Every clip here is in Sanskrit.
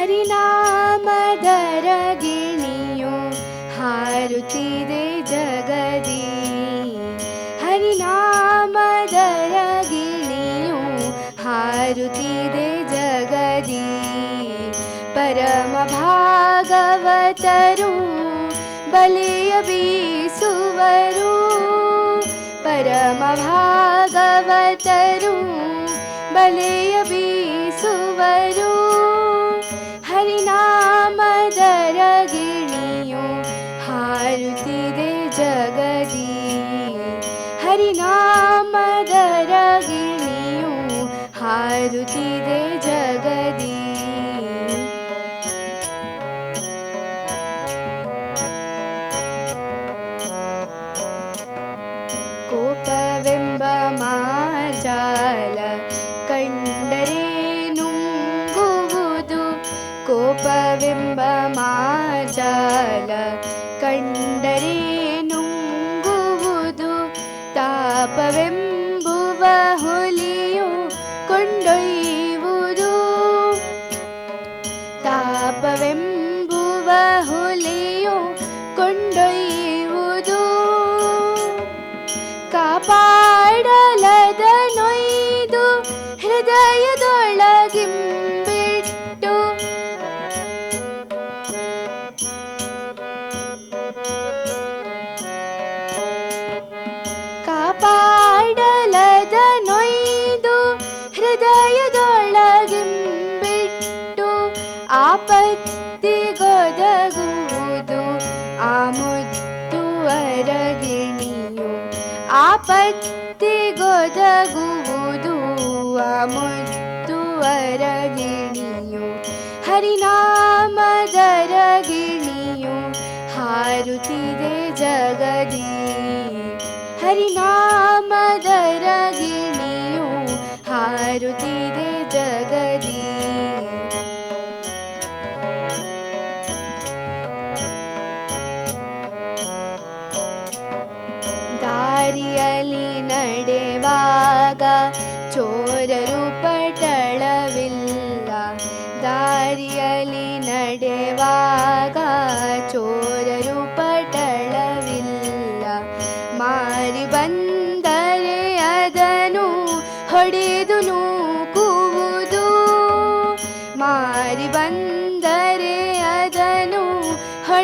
ಹರಿನಾಮದರ ಗಿಣಿಯು ಹಾರುತ್ತಿದೆ ಜಗದಿ ಹರಿನಾಮದರ ಗಿಣಿಯು ಹಾರುತ್ತಿದೆ ಜಗದಿ ಪರಮ ಭಾಗವತರು ಬಲೆಯ ಬೀಸುವರು ಪರಮ ಭಾಗವತರು ಬಲೆಯ ಬೀಸುವರು ಹಾರುತ್ತಿದೆ ಜಗದಿ. ಕೋಪವೆಂಬ ಮಾಜಾಲ ಕಂಡರೆ ನುಂಗುವುದು. ಕೋಪವೆಂಬ ಮಾಜಾಲ ಕಂಡರೆ ನುಂಗುವುದು. ತಾಪವೆಂಬುವ ಕಾಪಾಡಲದ ನೊಯ್ದು ಹೃದಯದೊಳಗಿಂಬಿಟ್ಟು ಆಪತ್ತಿಗೊದಗುವುದು ಮುತ್ತುವರಗಿಣಿಯು ಹರಿನಾಮದರಗಿಣಿಯು ಹಾರುತ್ತಿದೆ ಜಗದಿ. ಹರಿನಾಮದರಗಿ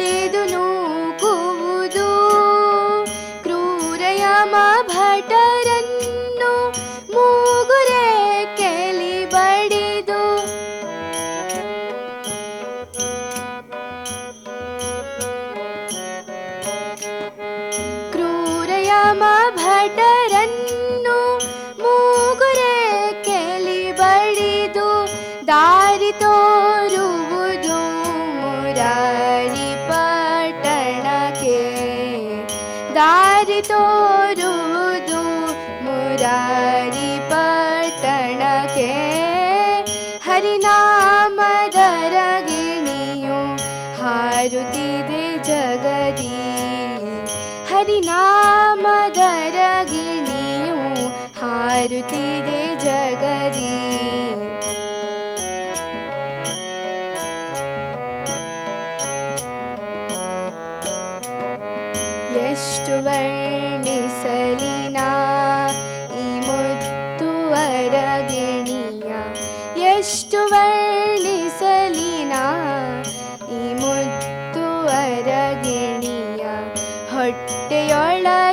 ಹೊಡೆದು ನೂಕುವುದು ಕ್ರೂರಯಮ ಭಟರನ್ನು ಮೂಗುರೆ ಕೆಲಿ ಬಡಿದು ಕ್ರೂರಯಮ ಭಟರನ್ನು हारुदिने जगरी हरिनामदरगिणु हारुदिने जगरी एष्ट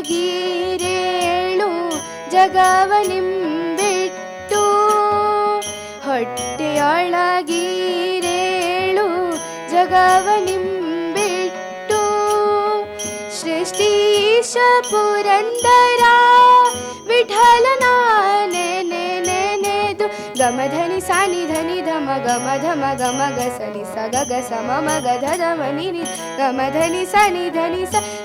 ಹೊಟ್ಟೆಯೊಳಗಿರೇಳು ಜಗವನಿಂಬಿಟ್ಟು ಹೊಟ್ಟೆಯೊಳಗಿರೇಳು ಜಗವನಿಂಬಿಟ್ಟು ಸೃಷ್ಟೀಶ ಪುರಂದರ ವಿಠಲನ ನೆನೆ ನೆನೆದು ಗಮಧನಿ ಸಾನಿ ಧನಿ ಧಮ ಗಮ ಧಮ ಗಮ ಗ ಸನಿ ಸ ಗ ಗ ಸ ಮ ಮ ಗ ಧ ಧ ಮ ನಿ ನಿ ಗಮಧನಿ ಸನಿ ಧನಿ ಸ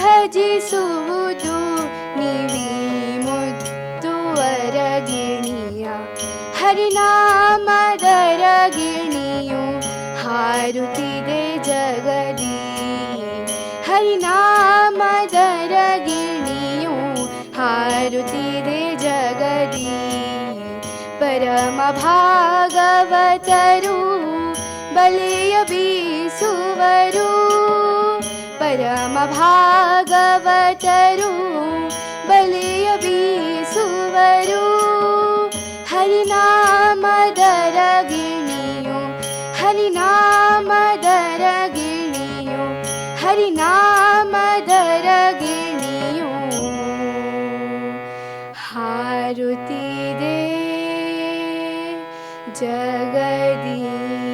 ಭಜಿಸುವುದು ನಿವಿ ಮುತ್ತುವರ ಗಿಣಿಯ ಹರಿನಾಮದರ ಗಿಣಿಯು ಹಾರುತ್ತಿದೆ ಜಗದಿ ಹರಿನಾಮದರ ಗಿಣಿಯು ಹಾರುತ್ತಿದೆ ಜಗದಿ ಪರಮ ಭಾಗವತರು ಬಲೆಯ ಬೀಸುವರು परमभागवतरु बलियबीसुवरु हरिनामदरगिणियो हरिनामदरगिणियो हरिनामदरगिणियो हारुति दे जगदी